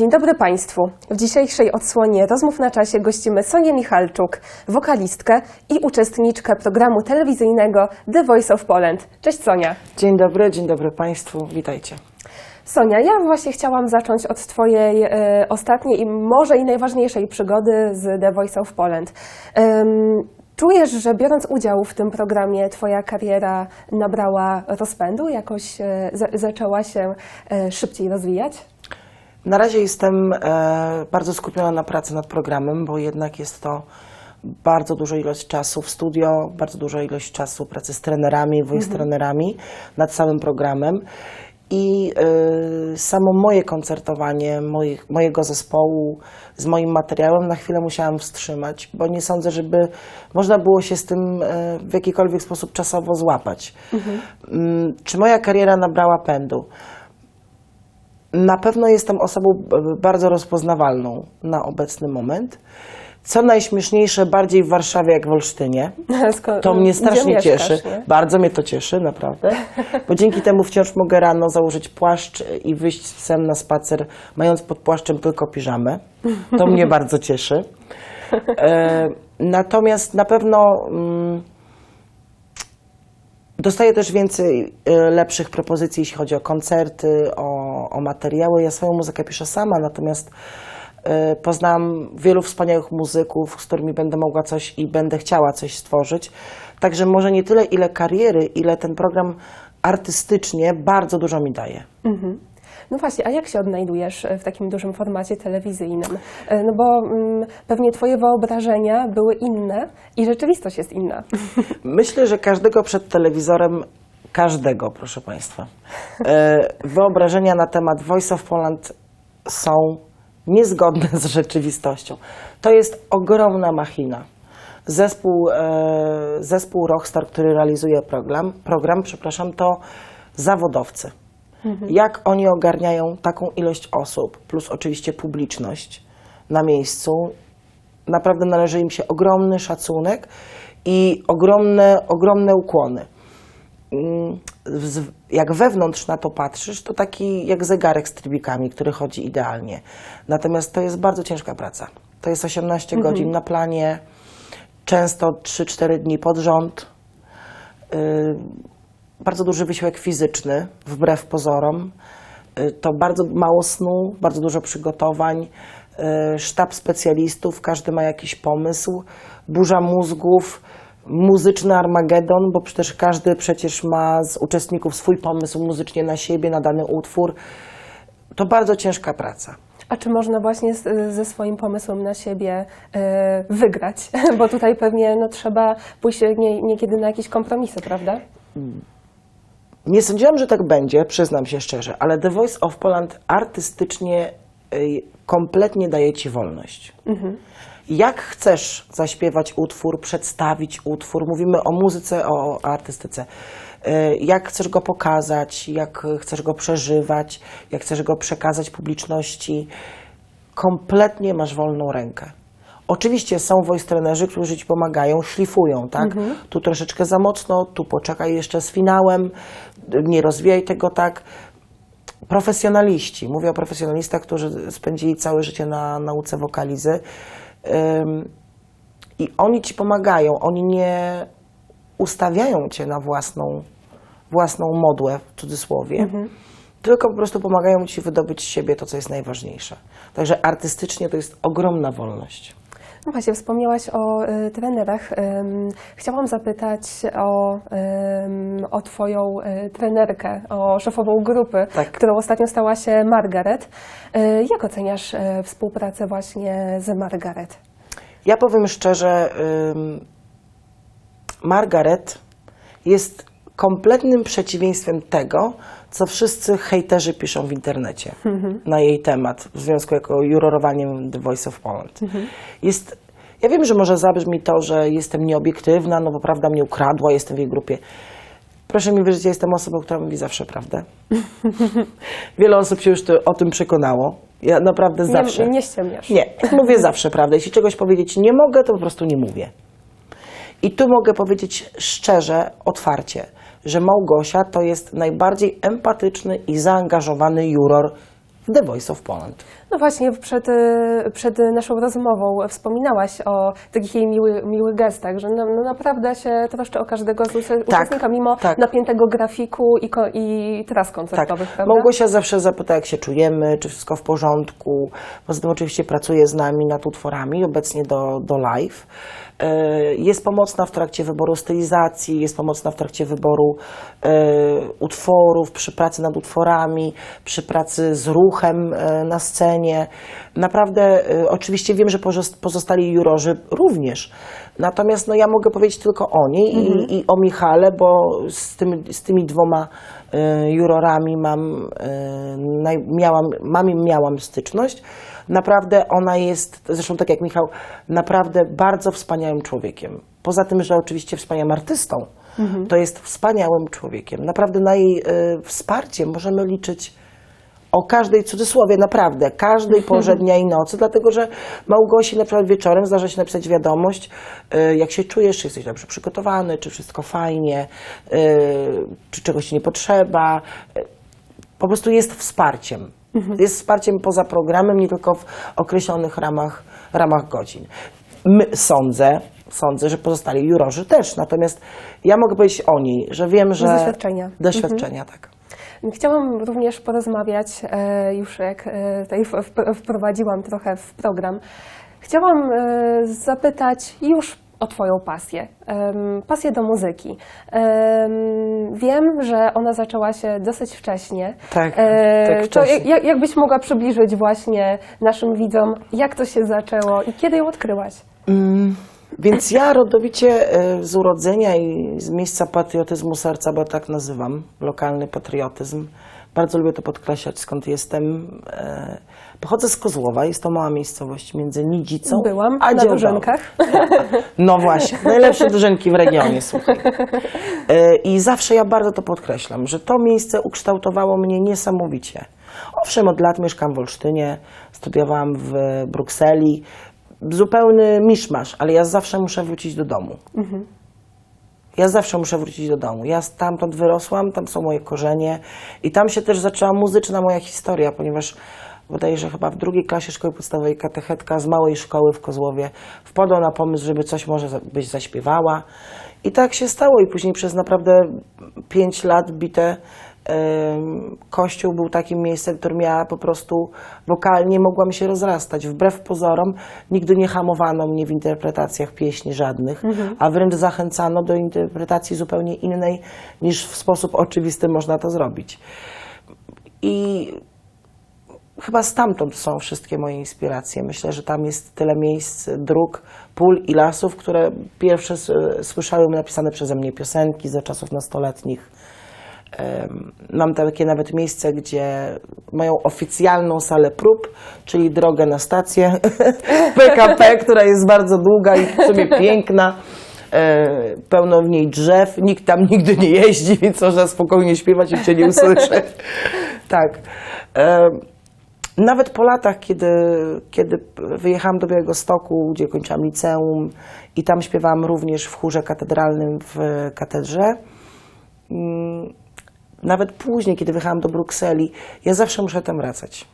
Dzień dobry Państwu. W dzisiejszej odsłonie rozmów na czasie gościmy Sonię Michalczuk, wokalistkę i uczestniczkę programu telewizyjnego The Voice of Poland. Cześć Sonia. Dzień dobry, dzień dobry Państwu, witajcie. Sonia, ja właśnie chciałam zacząć od Twojej e, ostatniej i może i najważniejszej przygody z The Voice of Poland. Czujesz, że biorąc udział w tym programie Twoja kariera nabrała rozpędu, jakoś e, za, zaczęła się e, szybciej rozwijać? Na razie jestem e, bardzo skupiona na pracy nad programem, bo jednak jest to bardzo duża ilość czasu w studio, bardzo duża ilość czasu pracy z trenerami, voice trenerami nad samym programem. I e, samo moje koncertowanie moich, mojego zespołu z moim materiałem na chwilę musiałam wstrzymać, bo nie sądzę, żeby można było się z tym e, w jakikolwiek sposób czasowo złapać. Mm, Czy moja kariera nabrała pędu? Na pewno jestem osobą b- bardzo rozpoznawalną na obecny moment. Co najśmieszniejsze, bardziej w Warszawie jak w Olsztynie. To mnie strasznie mieszkasz, cieszy. nie? Bardzo mnie to cieszy, naprawdę. Bo dzięki temu wciąż mogę rano założyć płaszcz i wyjść z psem na spacer, mając pod płaszczem tylko piżamę. To mnie bardzo cieszy. E, natomiast na pewno mm, dostaję też więcej e, lepszych propozycji, jeśli chodzi o koncerty, o, o materiały. Ja swoją muzykę piszę sama, natomiast e, poznałam wielu wspaniałych muzyków, z którymi będę mogła coś i będę chciała coś stworzyć. Także może nie tyle ile kariery, ile ten program artystycznie bardzo dużo mi daje. No właśnie, a jak się odnajdujesz e, w takim dużym formacie telewizyjnym? E, No bo mm, pewnie Twoje wyobrażenia były inne i rzeczywistość jest inna. Myślę, że każdego przed telewizorem, każdego, proszę Państwa, e, wyobrażenia na temat Voice of Poland są niezgodne z rzeczywistością. To jest ogromna machina. Zespół, e, zespół Rockstar, który realizuje program, program przepraszam, to zawodowcy. Jak oni ogarniają taką ilość osób, plus oczywiście publiczność na miejscu, naprawdę należy im się ogromny szacunek i ogromne, ogromne ukłony. Mm, Jak wewnątrz na to patrzysz, to taki jak zegarek z trybikami, który chodzi idealnie. Natomiast to jest bardzo ciężka praca. To jest 18 godzin na planie, często 3-4 dni pod rząd. Y, bardzo duży wysiłek fizyczny, wbrew pozorom. Y, To bardzo mało snu, bardzo dużo przygotowań, y, sztab specjalistów, każdy ma jakiś pomysł, burza mózgów, muzyczny Armagedon, bo przecież każdy przecież ma z uczestników swój pomysł muzycznie na siebie, na dany utwór. To bardzo ciężka praca. A czy można właśnie z, ze swoim pomysłem na siebie e, wygrać? Bo tutaj pewnie no, trzeba pójść nie, niekiedy na jakieś kompromisy, prawda? Nie sądziłam, że tak będzie, przyznam się szczerze, ale The Voice of Poland artystycznie y, kompletnie daje ci wolność. Jak chcesz zaśpiewać utwór, przedstawić utwór, mówimy o muzyce, o artystyce. Y, Jak chcesz go pokazać, jak chcesz go przeżywać, jak chcesz go przekazać publiczności, kompletnie masz wolną rękę. Oczywiście są voice trenerzy, którzy ci pomagają, szlifują, tak? Tu troszeczkę za mocno, tu poczekaj jeszcze z finałem, nie rozwijaj tego tak. Profesjonaliści, mówię o profesjonalistach, którzy spędzili całe życie na nauce wokalizy i oni ci pomagają, oni nie ustawiają cię na własną, własną modłę, w cudzysłowie, tylko po prostu pomagają ci wydobyć z siebie to, co jest najważniejsze. Także artystycznie to jest ogromna wolność. No właśnie, wspomniałaś o e, trenerach. Chciałam zapytać o, o Twoją e, trenerkę, o szefową grupy, Tak. którą ostatnio stała się Margaret. E, jak oceniasz współpracę właśnie z Margaret? Ja powiem szczerze, ym, Margaret jest kompletnym przeciwieństwem tego, co wszyscy hejterzy piszą w internecie na jej temat, w związku jako jurorowaniem The Voice of Poland. Jest, ja wiem, że może zabrzmi to, że jestem nieobiektywna, no bo prawda mnie ukradła, jestem w jej grupie. Proszę mi wierzyć, ja jestem osobą, która mówi zawsze prawdę. Wiele osób się już to, o tym przekonało. Ja naprawdę zawsze. Nie, nie ściemniasz. Nie, mówię zawsze prawdę. Jeśli czegoś powiedzieć nie mogę, to po prostu nie mówię. I tu mogę powiedzieć szczerze, otwarcie, że Małgosia to jest najbardziej empatyczny i zaangażowany juror The Voice of Poland. No właśnie, przed, y, przed naszą rozmową wspominałaś o takich jej miły, miłych gestach, że no, no naprawdę się troszczy o każdego z uce- uczestnika, mimo tak. napiętego grafiku i, i tras Tak, koncertowych, prawda? Małgosia zawsze zapyta, jak się czujemy, czy wszystko w porządku. Poza tym oczywiście pracuje z nami nad utworami, obecnie do, do live. E, Jest pomocna w trakcie wyboru stylizacji, jest pomocna w trakcie wyboru e, utworów, przy pracy nad utworami, przy pracy z ruchem na scenie. Naprawdę, e, oczywiście wiem, że pozos- pozostali jurorzy również. Natomiast no, ja mogę powiedzieć tylko o niej i, i o Michale, bo z, tym, z tymi dwoma e, jurorami mam, e, naj, miałam, mam i miałam styczność. Naprawdę ona jest, zresztą tak jak Michał, naprawdę bardzo wspaniałym człowiekiem. Poza tym, że oczywiście wspaniałym artystą, to jest wspaniałym człowiekiem. Naprawdę na jej e, wsparcie możemy liczyć o każdej cudzysłowie, naprawdę, każdej porze dnia i nocy, dlatego że Małgosi na przykład wieczorem zdarza się napisać wiadomość, y, jak się czujesz, czy jesteś dobrze przygotowany, czy wszystko fajnie, y, czy czegoś ci nie potrzeba. Po prostu jest wsparciem. Jest wsparciem poza programem, nie tylko w określonych ramach, ramach godzin. My, sądzę, sądzę, że pozostali jurorzy też, natomiast ja mogę powiedzieć o niej, że wiem, że... doświadczenia. Doświadczenia, tak. Chciałam również porozmawiać, e, już jak e, tutaj wprowadziłam trochę w program, chciałam e, zapytać już o Twoją pasję, pasję do muzyki. Em, Wiem, że ona zaczęła się dosyć wcześnie. Tak, tak wcześnie. jak, jakbyś mogła przybliżyć właśnie naszym widzom, jak to się zaczęło i kiedy ją odkryłaś? Mm, Więc ja rodowicie e, z urodzenia i z miejsca patriotyzmu serca, bo tak nazywam, lokalny patriotyzm. Bardzo lubię to podkreślać, skąd jestem. E, Pochodzę z Kozłowa, jest to mała miejscowość między Nidzicą Byłam a na. No właśnie, najlepsze dożynki w regionie, słuchaj. E, I zawsze ja bardzo to podkreślam, że to miejsce ukształtowało mnie niesamowicie. Owszem, od lat mieszkam w Olsztynie, studiowałam w Brukseli, zupełny miszmasz, ale ja zawsze muszę wrócić do domu. Ja zawsze muszę wrócić do domu. Ja stamtąd wyrosłam, tam są moje korzenie i tam się też zaczęła muzyczna moja historia, ponieważ wydaje że chyba w drugiej klasie szkoły podstawowej katechetka z małej szkoły w Kozłowie wpadła na pomysł, żeby coś może być zaśpiewała. I tak się stało i później przez naprawdę pięć lat bite Kościół był takim miejscem, w którym ja po prostu wokalnie mogłam się rozrastać. Wbrew pozorom nigdy nie hamowano mnie w interpretacjach pieśni żadnych, a wręcz zachęcano do interpretacji zupełnie innej niż w sposób oczywisty można to zrobić. I chyba stamtąd są wszystkie moje inspiracje. Myślę, że tam jest tyle miejsc, dróg, pól i lasów, które pierwsze s- słyszały napisane przeze mnie piosenki za czasów nastoletnich. Mam takie nawet miejsce, gdzie mają oficjalną salę prób, czyli drogę na stację PKP, która jest bardzo długa i w sumie piękna. E, Pełno w niej drzew, nikt tam nigdy nie jeździ, więc można spokojnie śpiewać i cię nie usłyszeć. Tak. Nawet po latach, kiedy, kiedy wyjechałam do Białegostoku, gdzie kończyłam liceum i tam śpiewałam również w chórze katedralnym w katedrze, mm, nawet później, kiedy wyjechałam do Brukseli, ja zawsze muszę tam wracać.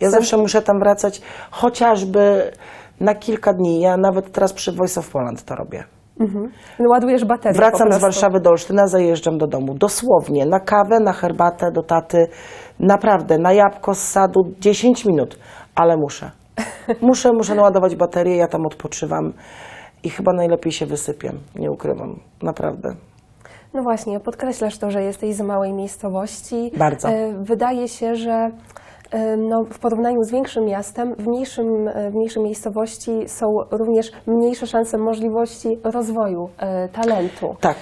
Ja zawsze muszę tam wracać, chociażby na kilka dni. Ja nawet teraz przy Voice of Poland to robię. Mhm. Ładujesz baterię Wracam z. Warszawy do Olsztyna, zajeżdżam do domu. Dosłownie, na kawę, na herbatę, do taty. Naprawdę, na jabłko z sadu 10 minut, ale muszę. Muszę, muszę naładować baterię, ja tam odpoczywam i chyba najlepiej się wysypię, nie ukrywam, naprawdę. No właśnie, podkreślasz to, że jesteś z małej miejscowości. Bardzo. E, Wydaje się, że e, no, w porównaniu z większym miastem, w mniejszym, e, w mniejszej miejscowości są również mniejsze szanse możliwości rozwoju e, talentu. Tak,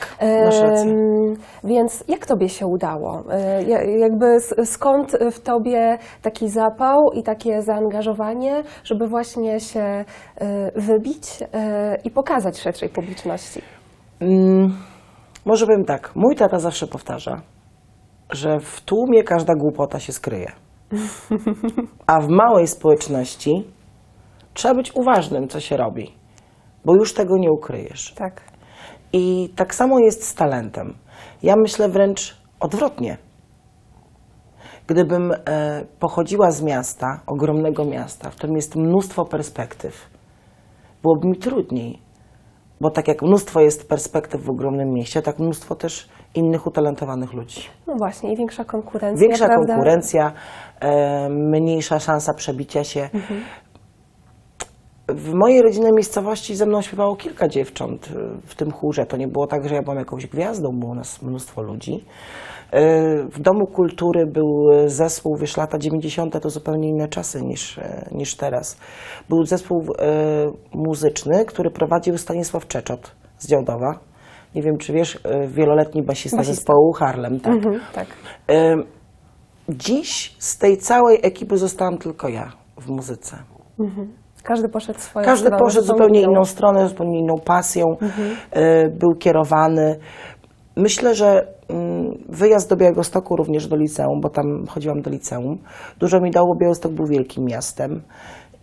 masz rację. Em, Więc jak Tobie się udało? E, ja- Jakby skąd w Tobie taki zapał i takie zaangażowanie, żeby właśnie się e, wybić e, i pokazać szerszej publiczności? Mm, może powiem tak, mój tata zawsze powtarza, że w tłumie każda głupota się skryje. A w małej społeczności trzeba być uważnym, co się robi, bo już tego nie ukryjesz. Tak. I tak samo jest z talentem. Ja myślę wręcz odwrotnie. gdybym e, pochodziła z miasta, ogromnego miasta, w którym jest mnóstwo perspektyw, byłoby mi trudniej. Bo tak jak mnóstwo jest perspektyw w ogromnym mieście, tak mnóstwo też innych utalentowanych ludzi. No właśnie, i większa konkurencja, Większa prawda? konkurencja, e, mniejsza szansa przebicia się. W mojej rodzinnej miejscowości ze mną śpiewało kilka dziewcząt e, w tym chórze. To nie było tak, że ja byłam jakąś gwiazdą, było nas mnóstwo ludzi. E, W Domu Kultury był zespół, wiesz, lata 90. to zupełnie inne czasy niż, e, niż teraz. Był zespół muzyczny, który prowadził Stanisław Czeczot z Działdowa. Nie wiem, czy wiesz, wieloletni basista, Basista. zespołu Harlem, tak. Mhm, tak. Dziś z tej całej ekipy zostałam tylko ja w muzyce. Każdy poszedł swoją Każdy stroną, poszedł zupełnie inną. inną stronę, zupełnie inną pasją, y, był kierowany. Myślę, że mm, wyjazd do Białegostoku również do liceum, bo tam chodziłam do liceum, dużo mi dało. Białystok był wielkim miastem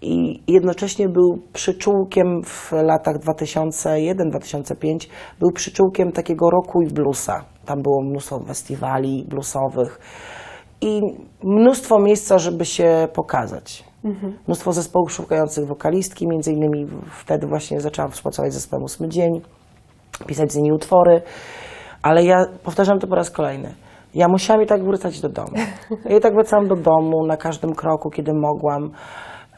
i jednocześnie był przyczółkiem w latach 2001-2005, był przyczółkiem takiego rocku i bluesa. Tam było mnóstwo festiwali bluesowych i mnóstwo miejsca, żeby się pokazać. Mnóstwo zespołów szukających wokalistki, między innymi wtedy właśnie zaczęłam współpracować z zespołem Ósmy Dzień, pisać z nimi utwory, ale ja powtarzam to po raz kolejny. Ja musiałam i tak wracać do domu. Ja i tak wracałam do domu na każdym kroku, kiedy mogłam.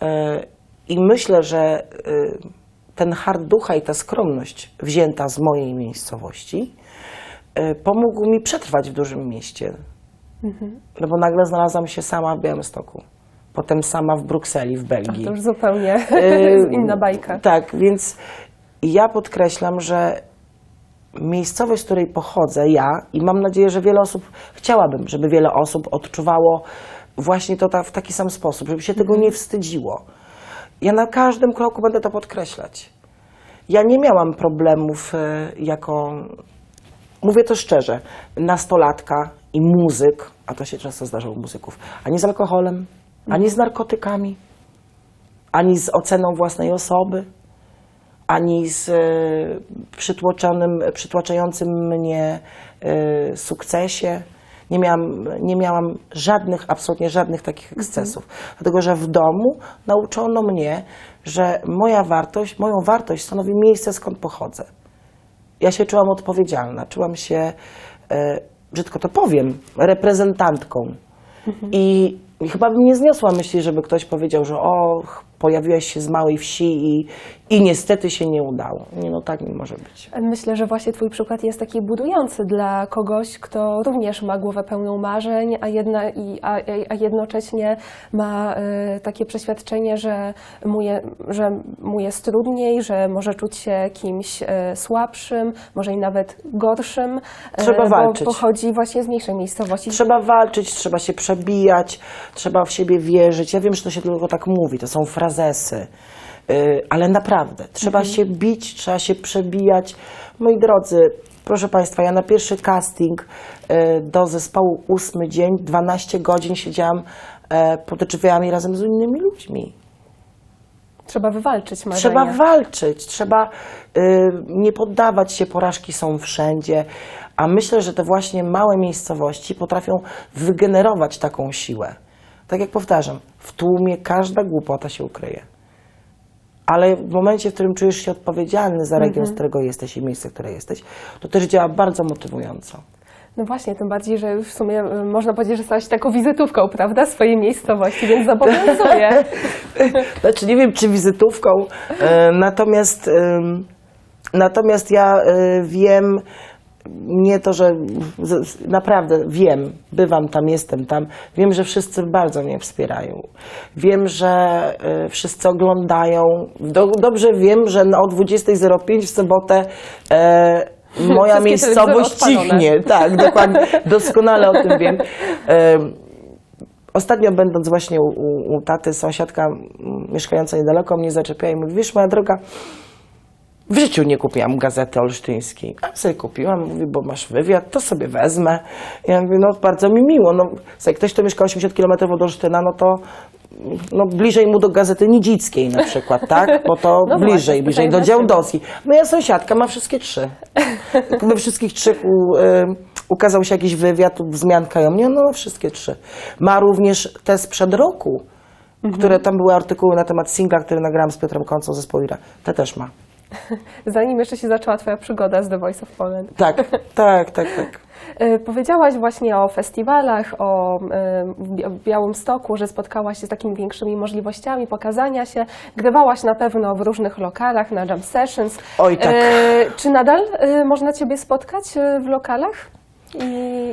E, I myślę, że e, ten hart ducha i ta skromność wzięta z mojej miejscowości e, pomógł mi przetrwać w dużym mieście. No bo nagle znalazłam się sama w Białymstoku. Potem sama w Brukseli, w Belgii. To już zupełnie Yy, inna bajka. Tak, więc ja podkreślam, że miejscowość, z której pochodzę, ja i mam nadzieję, że wiele osób, chciałabym, żeby wiele osób odczuwało właśnie to ta, w taki sam sposób, żeby się tego nie wstydziło. Ja na każdym kroku będę to podkreślać. Ja nie miałam problemów e, jako, mówię to szczerze, nastolatka i muzyk, a to się często zdarza u muzyków, ani z alkoholem, ani z narkotykami, ani z oceną własnej osoby, ani z e, przytłoczonym, przytłaczającym mnie e, sukcesie. Nie miałam, nie miałam żadnych, absolutnie żadnych takich ekscesów. Dlatego, że w domu nauczono mnie, że moja wartość, moją wartość stanowi miejsce, skąd pochodzę. Ja się czułam odpowiedzialna, czułam się, e, brzydko to powiem, reprezentantką. I, I chyba bym nie zniosła myśli, żeby ktoś powiedział, że o, pojawiłaś się z małej wsi i, i niestety się nie udało. Nie, no tak nie może być. Myślę, że właśnie Twój przykład jest taki budujący dla kogoś, kto również ma głowę pełną marzeń, a, jedna, i, a, a jednocześnie ma y, takie przeświadczenie, że mu, je, że mu jest trudniej, że może czuć się kimś y, słabszym, może i nawet gorszym, y, Trzeba walczyć. bo pochodzi właśnie z mniejszej miejscowości. Trzeba walczyć, trzeba się przebijać, trzeba w siebie wierzyć. Ja wiem, że to się tylko tak mówi, to są frazesy, ale naprawdę, trzeba się bić, trzeba się przebijać. Moi drodzy, proszę Państwa, ja na pierwszy casting yy, do zespołu ósmy dzień, 12 godzin siedziałam yy, pod drzwiami razem z innymi ludźmi. Trzeba wywalczyć marzenia. Trzeba walczyć, trzeba y, nie poddawać się, porażki są wszędzie, a myślę, że te właśnie małe miejscowości potrafią wygenerować taką siłę. Tak jak powtarzam, w tłumie każda głupota się ukryje. Ale w momencie, w którym czujesz się odpowiedzialny za region, z którego jesteś i miejsce, które jesteś, to też działa bardzo motywująco. No właśnie, tym bardziej, że już w sumie y, można powiedzieć, że stałaś taką wizytówką, prawda, swojej miejscowości, więc zobowiązuje. Znaczy nie wiem, czy wizytówką, e, natomiast, em, natomiast ja e, wiem, nie to, że naprawdę wiem, bywam tam, jestem tam, wiem, że wszyscy bardzo mnie wspierają. Wiem, że e, wszyscy oglądają. Do, dobrze wiem, że o 20.05 w sobotę e, moja Wszystkie miejscowość cichnie. Tak, dokładnie, doskonale o tym wiem. Em, Ostatnio będąc właśnie u, u, u taty, sąsiadka mieszkająca niedaleko mnie zaczepia i mówi, wiesz moja droga, w życiu nie kupiłam gazety olsztyńskiej. A sobie kupiłam, mówi, bo masz wywiad, to sobie wezmę. Ja mówię, no bardzo mi miło. No, słuchaj, ktoś, kto mieszka 80 km od Olsztyna, no to no, bliżej mu do gazety Nidzickiej na przykład, tak? Bo to No bliżej, właśnie, bliżej do? Działdowskiej. Moja sąsiadka ma wszystkie trzy. We wszystkich trzech u, y, ukazał się jakiś wywiad, wzmianka o mnie, no wszystkie trzy. Ma również te sprzed roku, które tam były artykuły na temat singla, który nagrałam z Piotrem Koncą ze Spoilera. Te też ma. Zanim jeszcze się zaczęła Twoja przygoda z The Voice of Poland. Tak, tak, tak, tak. E, Powiedziałaś właśnie o festiwalach, o e, w Bia- w Białymstoku, że spotkałaś się z takimi większymi możliwościami pokazania się. Grywałaś na pewno w różnych lokalach, na jam sessions. Oj, tak. E, Czy nadal można Ciebie spotkać w lokalach? I,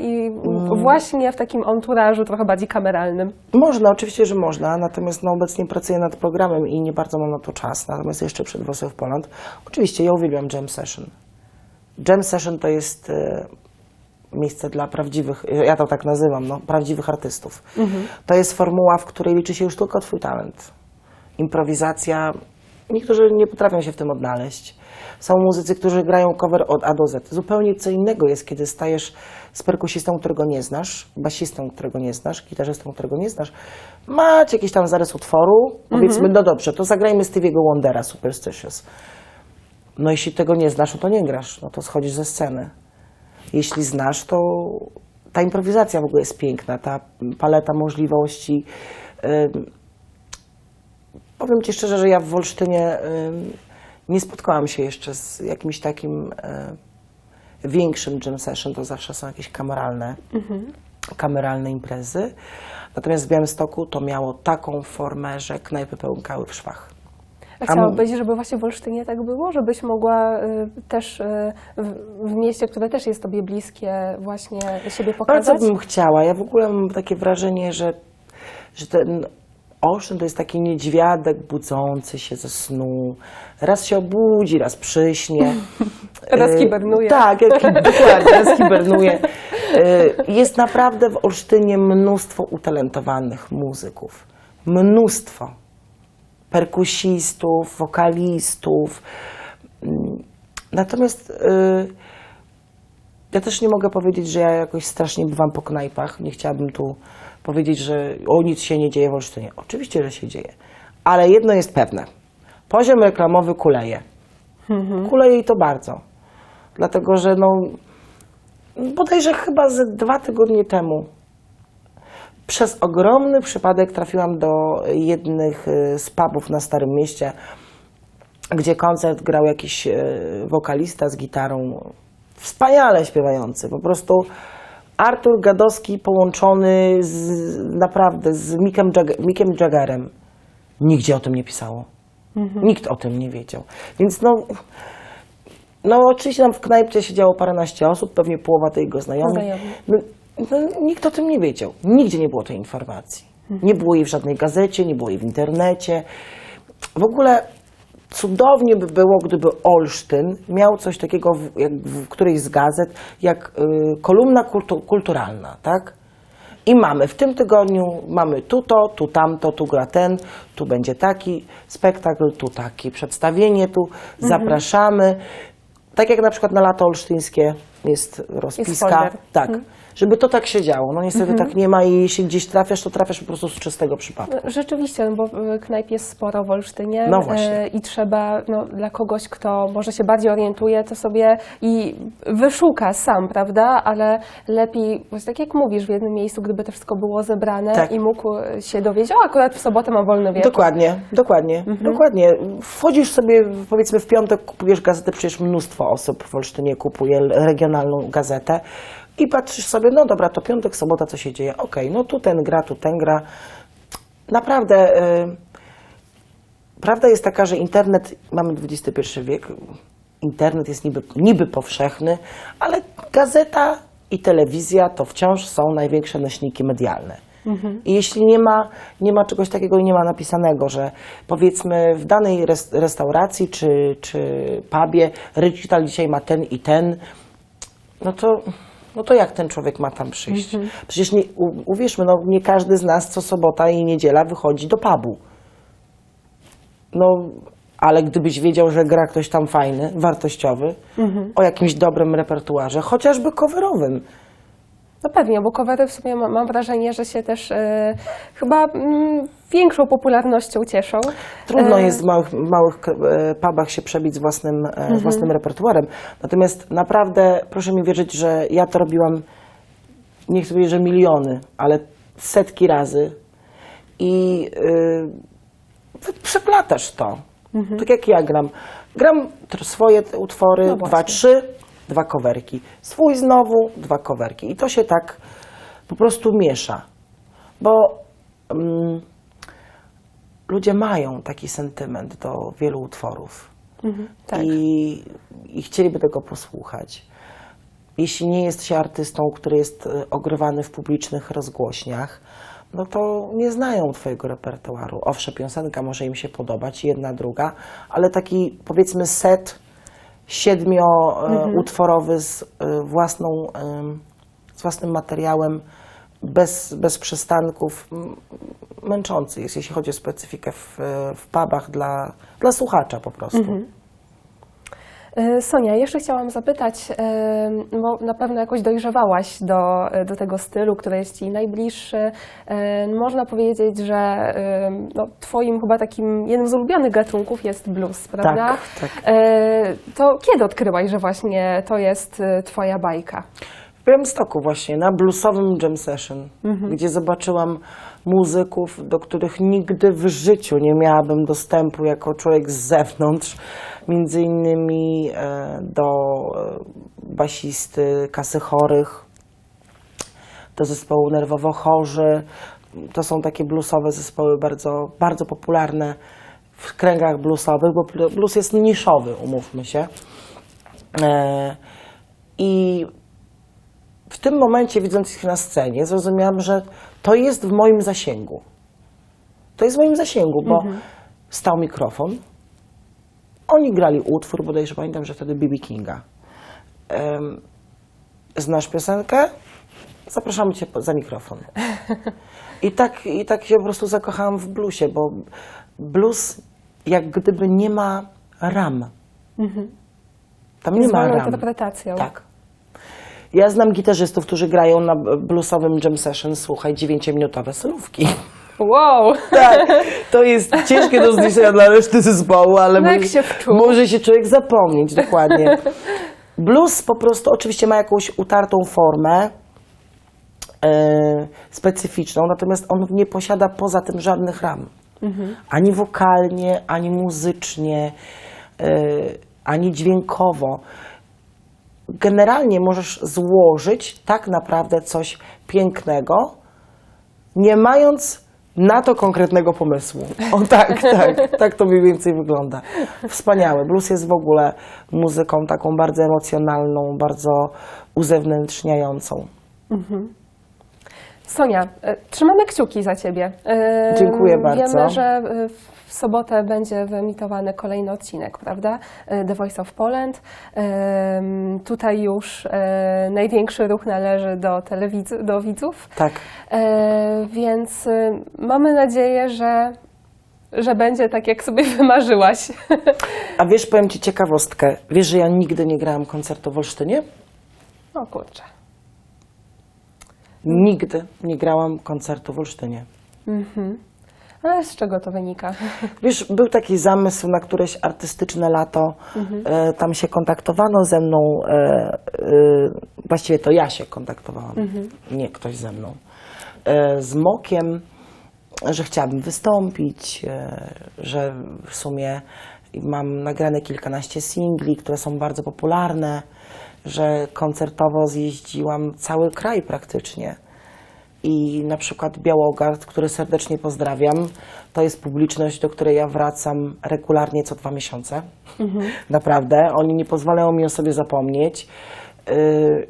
i Mm. właśnie w takim enturażu trochę bardziej kameralnym. Można, oczywiście, że można, natomiast no, obecnie pracuję nad programem i nie bardzo mam na to czas. Natomiast jeszcze przed Voice of Poland, oczywiście ja uwielbiam Jam Session. Jam Session to jest e, miejsce dla prawdziwych, e, ja to tak nazywam, no, prawdziwych artystów. To jest formuła, w której liczy się już tylko twój talent. Improwizacja, niektórzy nie potrafią się w tym odnaleźć. Są muzycy, którzy grają cover od A do Z. Zupełnie co innego jest, kiedy stajesz z perkusistą, którego nie znasz, basistą, którego nie znasz, gitarzystą, którego nie znasz. Macie jakiś tam zarys utworu, powiedzmy, no dobrze, to zagrajmy Stevie'ego Wondera, Superstitious. No jeśli tego nie znasz, no to nie grasz, no to schodzisz ze sceny. Jeśli znasz, to ta improwizacja w ogóle jest piękna, ta paleta możliwości. Powiem Ci szczerze, że ja w Wolsztynie nie spotkałam się jeszcze z jakimś takim e, większym jam session, to zawsze są jakieś kameralne, kameralne imprezy. Natomiast w Białymstoku to miało taką formę, że knajpy pełkały w szwach. A chciałabyś, żeby właśnie w Olsztynie tak było? Żebyś mogła y, też y, w, w mieście, które też jest Tobie bliskie, właśnie siebie Bardzo pokazać? bym chciała. Ja w ogóle mam takie wrażenie, że, że ten Olsztyn to jest taki niedźwiadek budzący się ze snu. Raz się obudzi, raz przyśnie. Raz E, hibernuje. Tak, jak, dokładnie, raz hibernuje. E, Jest naprawdę w Olsztynie mnóstwo utalentowanych muzyków. Mnóstwo. Perkusistów, wokalistów. Mm, Natomiast ja też nie mogę powiedzieć, że ja jakoś strasznie bywam po knajpach. Nie chciałabym tu powiedzieć, że o nic się nie dzieje w Olsztynie. Oczywiście, że się dzieje. Ale jedno jest pewne. Poziom reklamowy kuleje. Kuleje i to bardzo. Dlatego, że no, bodajże chyba ze dwa tygodnie temu przez ogromny przypadek trafiłam do jednych y, z pubów na Starym Mieście, gdzie koncert grał jakiś e, wokalista z gitarą, wspaniale śpiewający, po prostu Artur Gadowski połączony z, naprawdę z Mickiem, Jag Mickiem Jaggerem. Nigdzie o tym nie pisało. Nikt o tym nie wiedział. Więc no, no oczywiście tam w knajpie siedziało paręnaście osób, pewnie połowa tej jego znajomych. No, no, nikt o tym nie wiedział. Nigdzie nie było tej informacji. Nie było jej w żadnej gazecie, nie było jej w internecie. W ogóle cudownie by było, gdyby Olsztyn miał coś takiego w, jak w którejś z gazet, jak y, kolumna kultu, kulturalna, tak? I mamy w tym tygodniu, mamy tu to, tu tamto, tu gra ten, tu będzie taki spektakl, tu taki przedstawienie, tu zapraszamy. Tak jak na przykład na lato olsztyńskie jest rozpiska. folder. tak, żeby to tak się działo. No niestety tak nie ma i jeśli gdzieś trafiasz, to trafiasz po prostu z czystego przypadku. Rzeczywiście, no bo y, knajp jest sporo w Olsztynie No właśnie. e, i trzeba no, dla kogoś, kto może się bardziej orientuje, to sobie i wyszuka sam, prawda? Ale lepiej, właśnie tak jak mówisz, w jednym miejscu, gdyby to wszystko było zebrane Tak. i mógł się dowiedzieć, o akurat w sobotę mam wolny wieczór. Dokładnie, dokładnie, dokładnie. Wchodzisz sobie, powiedzmy w piątek kupujesz gazetę, przecież mnóstwo osób w Olsztynie kupuje regionalną gazetę i patrzysz sobie, no dobra, to piątek, sobota, co się dzieje? Okej, no tu ten gra, tu ten gra. Naprawdę, y, prawda jest taka, że internet, mamy XXI wiek, internet jest niby, niby powszechny, ale gazeta i telewizja to wciąż są największe nośniki medialne. I jeśli nie ma, nie ma czegoś takiego i nie ma napisanego, że powiedzmy w danej res, restauracji czy, czy pubie recital dzisiaj ma ten i ten, no to, no to jak ten człowiek ma tam przyjść? Przecież nie, u, uwierzmy, no nie każdy z nas co sobota i niedziela wychodzi do pubu. No, ale gdybyś wiedział, że gra ktoś tam fajny, wartościowy, o jakimś dobrym repertuarze, chociażby coverowym, No pewnie, bo covery w sumie ma- mam wrażenie, że się też e, chyba mm, większą popularnością cieszą. Trudno E, jest w małych, małych e, pubach się przebić z własnym, e, z własnym repertuarem. Natomiast naprawdę proszę mi wierzyć, że ja to robiłam, nie chcę powiedzieć, że miliony, ale setki razy i yy, przeplatasz to. Tak jak ja gram. Gram swoje utwory, No dwa, trzy, dwa coverki. Swój znowu, dwa coverki. I to się tak po prostu miesza. Bo mm, ludzie mają taki sentyment do wielu utworów Mhm, tak. i, i chcieliby tego posłuchać. Jeśli nie jest się artystą, który jest e, ogrywany w publicznych rozgłośniach, no to nie znają Twojego repertuaru. Owszem, piosenka może im się podobać, jedna, druga, ale taki powiedzmy set siedmioutworowy z, e, własną, z własnym materiałem, bez, bez przystanków, męczący jest, jeśli chodzi o specyfikę w, e, w pubach dla, dla słuchacza po prostu. E, Sonia, jeszcze chciałam zapytać, e, bo na pewno jakoś dojrzewałaś do, do tego stylu, który jest Ci najbliższy. E, Można powiedzieć, że e, no, Twoim chyba takim jednym z ulubionych gatunków jest blues, prawda? tak. E, To kiedy odkryłaś, że właśnie to jest e, Twoja bajka? W Białymstoku właśnie, na bluesowym jam session, Mhm. gdzie zobaczyłam muzyków, do których nigdy w życiu nie miałabym dostępu jako człowiek z zewnątrz. Między innymi e, do e, basisty Kasy Chorych, do zespołu Nerwowo Chorzy. To są takie bluesowe zespoły bardzo, bardzo popularne w kręgach bluesowych, bo blu- blues jest niszowy, umówmy się. E, I w tym momencie, widząc ich na scenie, zrozumiałam, że to jest w moim zasięgu. To jest w moim zasięgu, bo stał mikrofon. Oni grali utwór, bodajże pamiętam, że wtedy B.B. Kinga. Em, znasz piosenkę? Zapraszamy cię za mikrofon. I tak, I tak się po prostu zakochałam w bluesie, bo blues jak gdyby nie ma ram. Tam nie ma ram. interpretacją. Tak. Ja znam gitarzystów, którzy grają na bluesowym jam session, słuchaj, dziewięciominutowe solówki. Wow! Tak, to jest ciężkie do zniesienia dla reszty zespołu, ale No może- się może się człowiek zapomnieć, dokładnie. Blues po prostu oczywiście ma jakąś utartą formę e, specyficzną, natomiast on nie posiada poza tym żadnych ram. Ani wokalnie, ani muzycznie, e, ani dźwiękowo. Generalnie możesz złożyć tak naprawdę coś pięknego, nie mając na to konkretnego pomysłu. O tak, tak, tak to mniej więcej wygląda. Wspaniałe. Blues jest w ogóle muzyką taką bardzo emocjonalną, bardzo uzewnętrzniającą. Sonia, e, trzymamy kciuki za Ciebie. E, Dziękuję bardzo. Wiemy, że e, w sobotę będzie wyemitowany kolejny odcinek, prawda? The Voice of Poland. Tutaj już największy ruch należy do, telewidz- do widzów, Tak. Więc mamy nadzieję, że, że będzie tak, jak sobie wymarzyłaś. A wiesz, powiem Ci ciekawostkę. Wiesz, że ja nigdy nie grałam koncertu w Olsztynie? O kurczę. Nigdy nie grałam koncertu w Olsztynie. Ale z czego to wynika? Wiesz, był taki zamysł na któreś artystyczne lato. E, tam się kontaktowano ze mną. E, e, właściwie to ja się kontaktowałam, nie ktoś ze mną. E, z Mokiem, że chciałabym wystąpić, e, że w sumie mam nagrane kilkanaście singli, które są bardzo popularne, że koncertowo zjeździłam cały kraj praktycznie. I na przykład Białogard, który serdecznie pozdrawiam, to jest publiczność, do której ja wracam regularnie co dwa miesiące. Naprawdę. Oni nie pozwalają mi o sobie zapomnieć. Yy,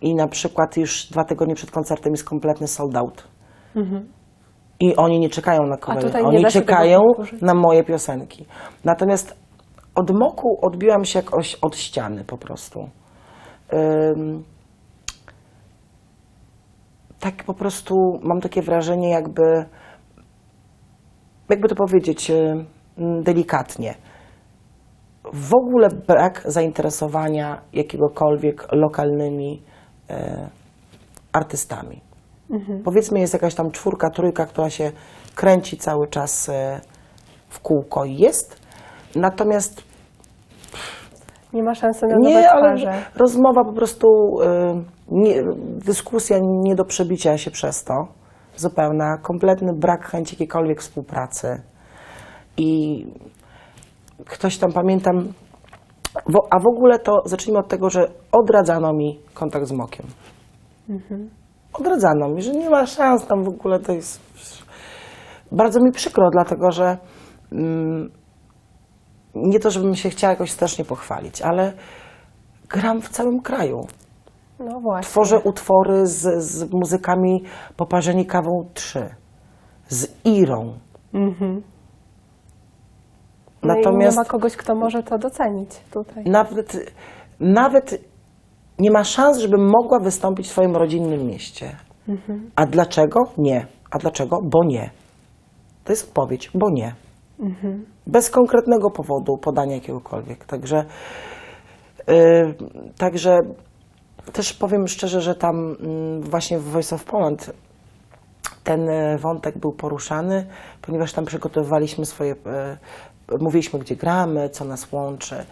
I na przykład już dwa tygodnie przed koncertem jest kompletny sold out. I oni nie czekają na nie Oni czekają na moje piosenki. Natomiast od moku odbiłam się jakoś od ściany po prostu. Tak po prostu mam takie wrażenie, jakby, jakby to powiedzieć delikatnie. W ogóle brak zainteresowania jakiegokolwiek lokalnymi y, artystami. Powiedzmy, jest jakaś tam czwórka, trójka, która się kręci cały czas e, w kółko i jest. Natomiast Nie ma szansy na nie, ale twarze. rozmowa po prostu, y, nie, dyskusja nie do przebicia się przez to. Zupełna, kompletny brak chęci jakiejkolwiek współpracy. I ktoś tam, pamiętam, wo, a w ogóle to zacznijmy od tego, że odradzano mi kontakt z Mokiem. Odradzano mi, że nie ma szans tam w ogóle, to jest... Bardzo mi przykro, dlatego że mm, nie to, żebym się chciała jakoś strasznie pochwalić, ale gram w całym kraju. No właśnie. Tworzę utwory z, z muzykami Poparzeni Kawą 3, z Irą. No i Natomiast nie ma kogoś, kto może to docenić tutaj. nawet, nawet nie ma szans, żebym mogła wystąpić w swoim rodzinnym mieście. A dlaczego? Nie. A dlaczego? Bo nie. To jest odpowiedź, bo nie. Bez konkretnego powodu podania jakiegokolwiek. Także, yy, także też powiem szczerze, że tam mm, właśnie w Voice of Poland ten e, wątek był poruszany, ponieważ tam przygotowywaliśmy swoje, e, mówiliśmy gdzie gramy, co nas łączy.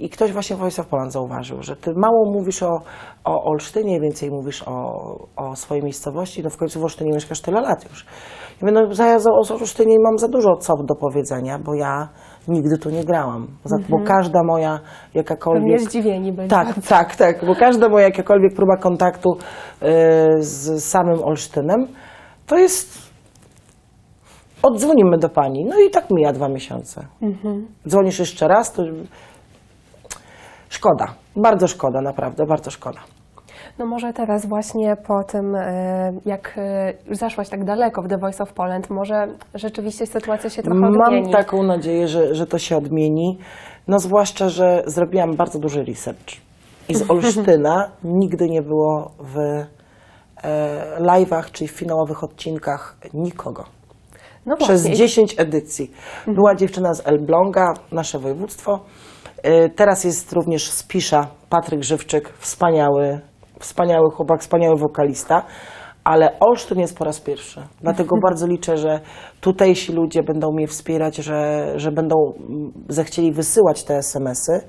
I ktoś właśnie w Voice of Poland zauważył, że ty mało mówisz o, o Olsztynie, więcej mówisz o, o swojej miejscowości, no w końcu w Olsztynie mieszkasz tyle lat już. Ja mówię, no za, za o Olsztynie mam za dużo co do powiedzenia, bo ja nigdy tu nie grałam. Za, Bo każda moja jakakolwiek... Pewnie zdziwieni będą. Tak, tak, tak, bo każda moja jakakolwiek próba kontaktu y, z samym Olsztynem, to jest odzwonimy do pani. No i tak mija dwa miesiące. Dzwonisz jeszcze raz, to szkoda, bardzo szkoda, naprawdę, bardzo szkoda. No może teraz właśnie po tym, e, jak e, już zaszłaś tak daleko w The Voice of Poland, może rzeczywiście sytuacja się trochę Mam odmieni. taką nadzieję, że, że to się odmieni, no zwłaszcza, że zrobiłam bardzo duży research. I z Olsztyna nigdy nie było w e, live'ach, czyli w finałowych odcinkach nikogo. No przez właśnie. 10 edycji. Była dziewczyna z Elbląga, nasze województwo. Y, Teraz jest również z Pisza Patryk Żywczyk, wspaniały, wspaniały chłopak, wspaniały wokalista. Ale Olsztyn jest po raz pierwszy. Dlatego bardzo liczę, że tutejsi ludzie będą mnie wspierać, że, że będą zechcieli wysyłać te SMS-y,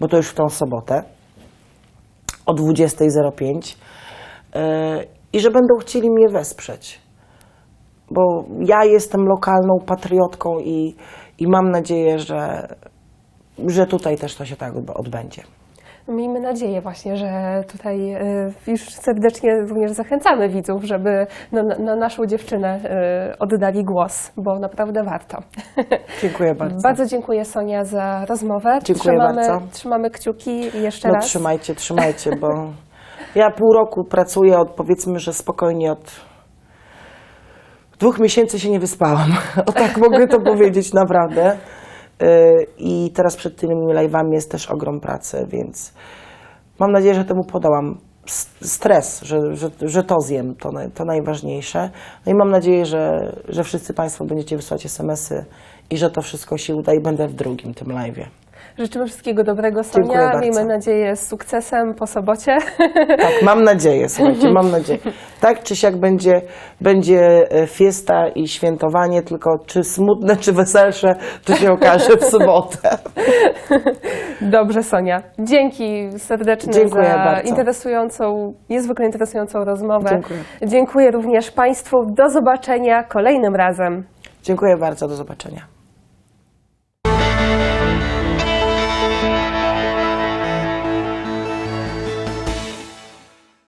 bo to już w tą sobotę o 20.05 yy, i że będą chcieli mnie wesprzeć bo ja jestem lokalną patriotką i, i mam nadzieję, że, że tutaj też to się tak odb- odbędzie. Miejmy nadzieję właśnie, że tutaj e, już serdecznie również zachęcamy widzów, żeby na, na- na naszą dziewczynę e, oddali głos, bo naprawdę warto. Dziękuję bardzo. Bardzo dziękuję Sonia za rozmowę. Dziękuję trzymamy, bardzo. Trzymamy kciuki jeszcze No raz. trzymajcie, trzymajcie, bo ja pół roku pracuję od powiedzmy, że spokojnie od dwóch miesięcy się nie wyspałam. O tak mogę to powiedzieć naprawdę. Yy, I teraz przed tymi live'ami jest też ogrom pracy, więc mam nadzieję, że temu podałam stres, że, że, że to zjem, to, to najważniejsze. No i mam nadzieję, że, że wszyscy Państwo będziecie wysłać SMS-y i że to wszystko się uda i będę w drugim tym live'ie. Życzymy wszystkiego dobrego Dziękuję Sonia. bardzo. Miejmy nadzieję z sukcesem po sobocie. Tak, mam nadzieję, słuchajcie, mam nadzieję. Tak czy siak będzie, będzie e, fiesta i świętowanie, tylko czy smutne, czy weselsze, to się okaże w sobotę. Dobrze, Sonia. Dzięki serdeczne Dziękuję za bardzo. interesującą, niezwykle interesującą rozmowę. Dziękuję. Dziękuję również Państwu. Do zobaczenia kolejnym razem. Dziękuję bardzo, do zobaczenia.